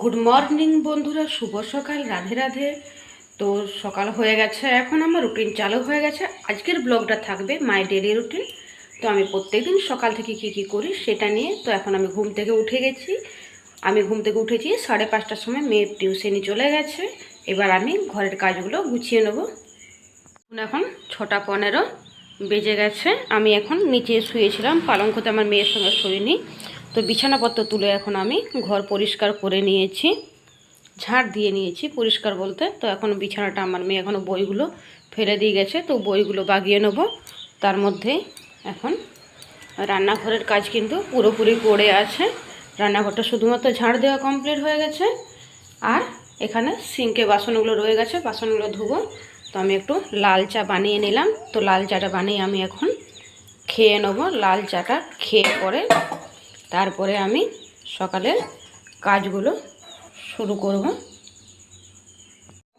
Good morning বন্ধুরা। শুভ সকাল। রাধে রাধে। তো সকাল হয়ে গেছে। এখন আমার রুটিন চালু হয়ে গেছে। আজকের ব্লগটা থাকবে মাই ডেলি রুটিন তো আমি প্রত্যেকদিন সকাল থেকে কি কি করি সেটা নিয়ে। তো এখন আমি ঘুম থেকে উঠে গেছি। আমি ঘুম থেকে উঠেছি সাড়ে পাঁচটার সময়। মেয়ের টিউশনি চলে গেছে। এবার আমি ঘরের কাজগুলো গুছিয়ে নেব। এখন ছটা পনেরো বেজে গেছে। আমি এখন নিচে শুয়েছিলাম। পালঙ্কতে আমার মেয়ের সঙ্গে শুইনি। তো বিছানাপত্র তুলে এখন আমি ঘর পরিষ্কার করে নিয়েছি, ঝাড় দিয়ে নিয়েছি পরিষ্কার বলতে। তো এখন বিছানাটা আমার মেয়ে এখনও বইগুলো ফেলে দিয়ে গেছে, তো বইগুলো বাগিয়ে নেব। তার মধ্যে এখন রান্নাঘরের কাজ কিন্তু পুরোপুরি পড়ে আছে। রান্নাঘরটা শুধুমাত্র ঝাড় দেওয়া কমপ্লিট হয়ে গেছে। আর এখানে সিঙ্কে বাসনগুলো রয়ে গেছে, বাসনগুলো ধুবো। তো আমি একটু লাল চা বানিয়ে নিলাম। তো লাল চাটা বানিয়ে আমি এখন খেয়ে নেব। লাল চাটা খেয়ে পরে তারপরে আমি সকালের কাজগুলো শুরু করব।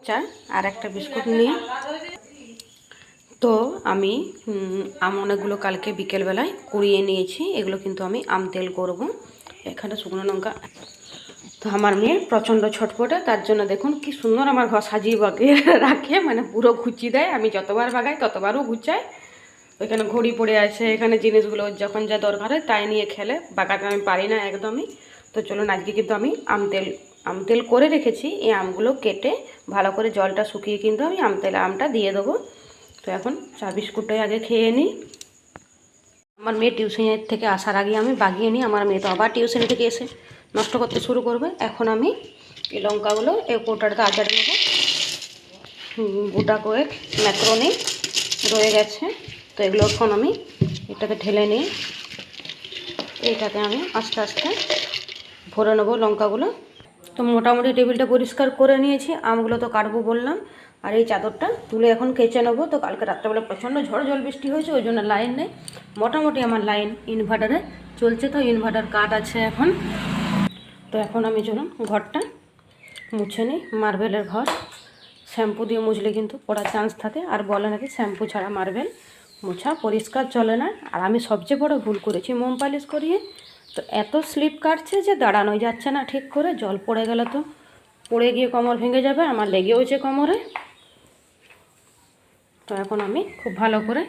চা আর একটা বিস্কুট নিয়ে। তো আমি আম অনেকগুলো কালকে বিকেলবেলায় কুড়িয়ে নিয়েছি। এগুলো কিন্তু আমি আম তেল করব। এখানে শুকনো লঙ্কা। তো আমার মেয়ে প্রচণ্ড ছটপটে। তার জন্য দেখুন কি সুন্দর আমার ঘর সাজিয়ে রাখে। মানে পুরো ঘুচি দেয়। আমি যতবার বাগাই ততবারও ঘুচাই ওইখানে ঘড়ি পড়ে আছে, এখানে জিনিসগুলো যখন যা দরকার হয় তাই নিয়ে খেলে। বাগাতে আমি পারি না একদমই। তো চলুন, আজকে কিন্তু আমি আম তেল আম তেল করে রেখেছি। এই আমগুলো কেটে ভালো করে জলটা শুকিয়ে কিন্তু আমি আম তেল, আমটা দিয়ে দেবো। তো এখন চা বিস্কুটটাই আগে খেয়ে নিই। আমার মেয়ে টিউশনের থেকে আসার আগে আমি বাগিয়ে নিই। আমার মেয়ে তো আবার টিউশন থেকে এসে নষ্ট করতে শুরু করবে। এখন আমি এই লঙ্কাগুলো, এই কোটাটাতে আচার নেব। গোটা কয়েক ম্যাক্রোনি রয়ে গেছে। তো এগুলো এখন আমি এটাকে ঢেলে নিয়ে এইটাতে আমি আস্তে আস্তে ভরে নেব লঙ্কাগুলো। তো মোটামুটি টেবিলটা পরিষ্কার করে নিয়েছি, আমগুলো তো কাটবো বললাম, আর এই চাদরটা তুলে এখন কেচে নেব। তো কালকে রাত্রেবেলা প্রচণ্ড ঝড় জল বৃষ্টি হয়েছে, ওই জন্য লাইন নেই। মোটামুটি আমার লাইন ইনভার্টারে চলছে তো, ইনভার্টার কাট আছে এখন। তো এখন আমি চলুন ঘরটা মুছে নিই, মার্বেলের ঘর। শ্যাম্পু দিয়ে মুছলে কিন্তু পড়ার চান্স থাকে, আর বলে নাকি শ্যাম্পু ছাড়া মার্বেল মোছা, পরিষ্কার চলে না। আর আমি সবচেয়ে বড় ভুল করেছি, মোম পালিশ করিয়ে। তো এত স্লিপ কাটছে যে দাঁড়ানোই যাচ্ছে না ঠিক করে, জল পড়ে গেলে তো। পড়ে গিয়ে কোমর ভেঙে যাবে, আমার লেগেওছে কোমরে। তো এখন আমি খুব ভালো করে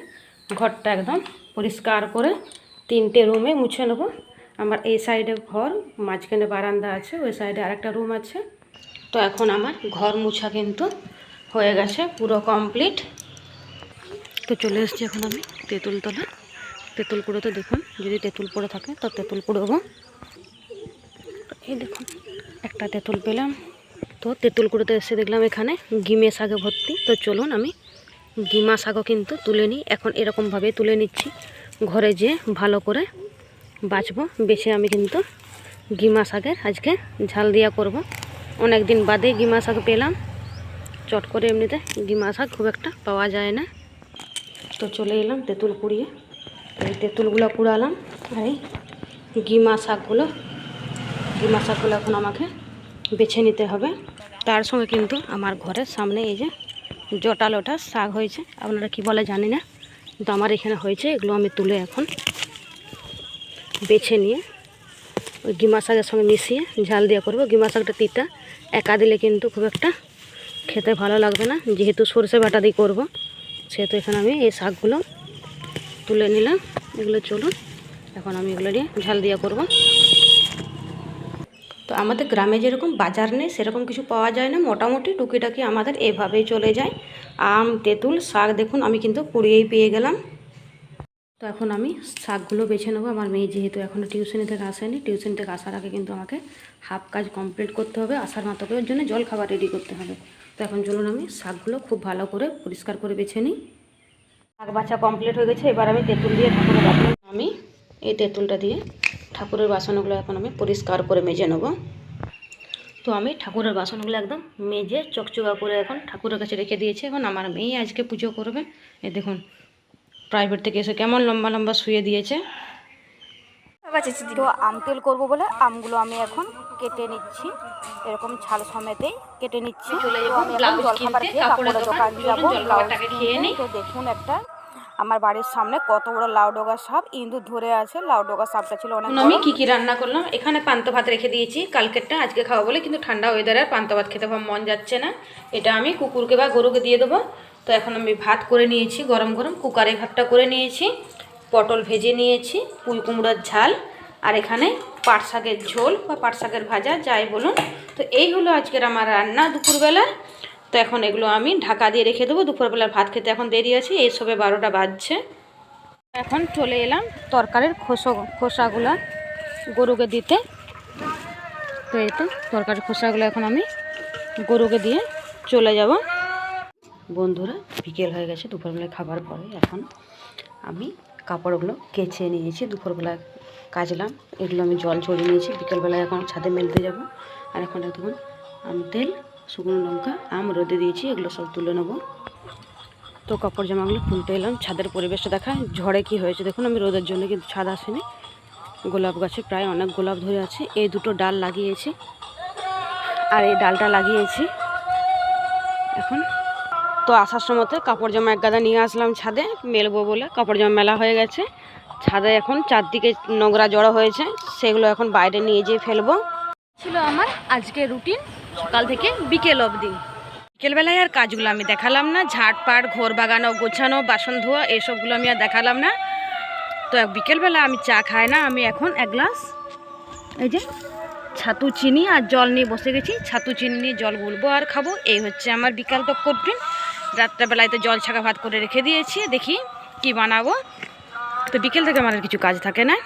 ঘরটা একদম পরিষ্কার করে তিনটে রুমে মুছে নেব। আমার এই সাইডে ঘর, মাঝখানে বারান্দা আছে, ওই সাইডে আরেকটা রুম আছে। তো এখন আমার ঘর মুছা কিন্তু হয়ে গেছে পুরো কমপ্লিট। তো চলে এসেছি এখন আমি তেঁতুল তলা। তেঁতুল কুড়োতে দেখুন, যদি তেঁতুল পড়ে থাকে, তো তেঁতুল কুড়োবো। এই দেখুন, একটা তেঁতুল পেলাম। তো তেঁতুল কুড়োতে এসে দেখলাম এখানে গিমে শাকে ভর্তি। তো চলুন আমি গিমা শাকও কিন্তু তুলে নিই। এখন এরকমভাবে তুলে নিচ্ছি। ঘরে যে ভালো করে বাছবো বেছে আমি কিন্তু গিমা শাকের আজকে ঝাল দিয়া করব। অনেক দিন বাদে গিমা শাক পেলাম। চট করে এমনিতে গিমা শাক খুব একটা পাওয়া যায় না। তো চলে এলাম তেঁতুল কুড়িয়ে এই তেঁতুলগুলো কুড়ালাম আর এই গিমা শাকগুলো গিমা শাকগুলো এখন আমাকে বেছে নিতে হবে। তার সঙ্গে কিন্তু আমার ঘরের সামনে এই যে জটা লোটা শাক হয়েছে। আপনারা কি বলে জানি না, কিন্তু আমার এখানে হয়েছে, এগুলো আমি তুলে এখন বেছে নিয়ে ওই গিমা শাকের সঙ্গে মিশিয়ে ঝাল দিয়ে করব। গিমা শাকটা তিতা, একা দিলে কিন্তু খুব একটা খেতে ভালো লাগবে না। যেহেতু সর্ষে বাটা দিয়ে করব সেহেতু এখানে আমি এই শাকগুলো তুলে নিলাম। এগুলো চলুন, এখন আমি এগুলো নিয়ে ঝাল দিয়ে করব। তো আমাদের গ্রামে যেরকম বাজার নেই, সেরকম কিছু পাওয়া যায় না। মোটামুটি টুকিটাকি আমাদের এভাবেই চলে যায়। আম, তেঁতুল, শাক, দেখুন, আমি কিন্তু কুড়িয়েই পেয়ে গেলাম। তো এখন আমি শাকগুলো বেছে নেব। আমার মেয়ে যেহেতু এখনও টিউশনি থেকে আসেনি, টিউশন থেকে আসার আগে কিন্তু আমাকে হাফ কাজ কমপ্লিট করতে হবে। আসার মাত্র জন্য জল খাবার রেডি করতে হবে। তো এখন চলুন আমি শাকগুলো খুব ভালো করে পরিষ্কার করে বেছে নিই। শাক বাছা কমপ্লিট হয়ে গেছে এবার আমি তেঁতুল দিয়ে ঠাকুরের বাসন আমি এই তেঁতুলটা দিয়ে ঠাকুরের বাসনগুলো এখন আমি পরিষ্কার করে মেজে নেব। তো আমি ঠাকুরের বাসনগুলো একদম মেজে চকচকা করে এখন ঠাকুরের কাছে রেখে দিয়েছি। এখন আমার মেয়ে আজকে পুজো করবে। এ দেখুন প্রাইভেট থেকে এসে কেমন লম্বা লম্বা শুয়ে দিয়েছে। তো আম তেল করব বলে আমগুলো আমি এখন কেটে নিচ্ছি। এরকম ছাল সমেতেই কেটে নিচ্ছি। চলে যাব জলখাবার খেয়ে কাপড়ের দোকান। যাব। তো দেখুন একটা আমার বাড়ির সামনে কত বড় লাউডোগা সাপ। ইঁদুর ধরে আছে লাউডোগা সাপটা ছিল অনেক আমি। কি কি রান্না করলাম? এখানে পান্ত ভাত রেখে দিয়েছি কালকেরটা আজকে খাওয়া বলে কিন্তু ঠান্ডা ওয়েদারে আর পান্ত ভাত খেতে মন যাচ্ছে না। এটা আমি কুকুরকে বা গরুকে দিয়ে দেবো। তো এখন আমি ভাত করে নিয়েছি গরম গরম কুকারে ভাতটা করে নিয়েছি পটল ভেজে নিয়েছি পুঁই কুমড়োর ঝাল আর এখানে পাট শাকের ঝোল বা পাট শাকের ভাজা, যাই বলুন। তো এই হলো আজকের আমার রান্না দুপুরবেলা। তো এখন এগুলো আমি ঢাকা দিয়ে রেখে দেবো। দুপুরবেলার ভাত খেতে এখন দেরি আছে, এই সবে বারোটা বাজছে। এখন চলে এলাম তরকারির খোসা, খোসাগুলা গরুকে দিতে। তো এই তো তরকারির খোসাগুলো এখন আমি গরুকে দিয়ে চলে যাব। বন্ধুরা, বিকেল হয়ে গেছে দুপুরবেলায় খাবার পরে এখন আমি কাপড়গুলো কেচে নিয়েছি, দুপুরবেলা কাচলাম। এগুলো আমি জল ছড়িয়ে নিয়েছি, বিকেলবেলায় এখন ছাদে মেলতে যাব। আর এখন দেখুন, আম তেল, শুকনো লঙ্কা, আম রোদে দিয়েছি, এগুলো সব তুলে নেব। তো কাপড় জামাগুলো তুলতে এলাম, ছাদের পরিবেশটা দেখায়, ঝড়ে কি হয়েছে দেখুন, আমি রোদের জন্য কিন্তু ছাদ আসেনি। গোলাপ গাছে প্রায় অনেক গোলাপ ধরে আছে, এই দুটো ডাল লাগিয়েছি। আর এই ডালটা লাগিয়েছি। এখন তো আসার সময়তে কাপড় জামা এক গাদা নিয়ে আসলাম ছাদে মেলবো বলে। কাপড় জামা মেলা হয়ে গেছে। ছাদে এখন চারদিকে নোংরা জড়ো হয়েছে সেগুলো এখন বাইরে নিয়ে যেয়ে ফেলব। ছিল আমার আজকে রুটিন সকাল থেকে বিকেল অবধি। বিকেলবেলায় আর কাজগুলো আমি দেখালাম না। ঝাড়পাট ঘর বাগানো গোছানো বাসন ধোয়া এসবগুলো আমি আর দেখালাম না। তো বিকেলবেলা আমি চা খাই না আমি এখন এক গ্লাস এই যে ছাতু চিনি আর জল নিয়ে বসে গেছি। ছাতু চিনি নিয়ে জল গুলবো আর খাব। এই হচ্ছে আমার বিকাল তক রুটিন রাত্রেবেলায় তো জল ছাকা ভাত করে রেখে দিয়েছি, দেখি কি বানাবো। তো বিকেল থেকে আমার কিছু কাজ থাকে না।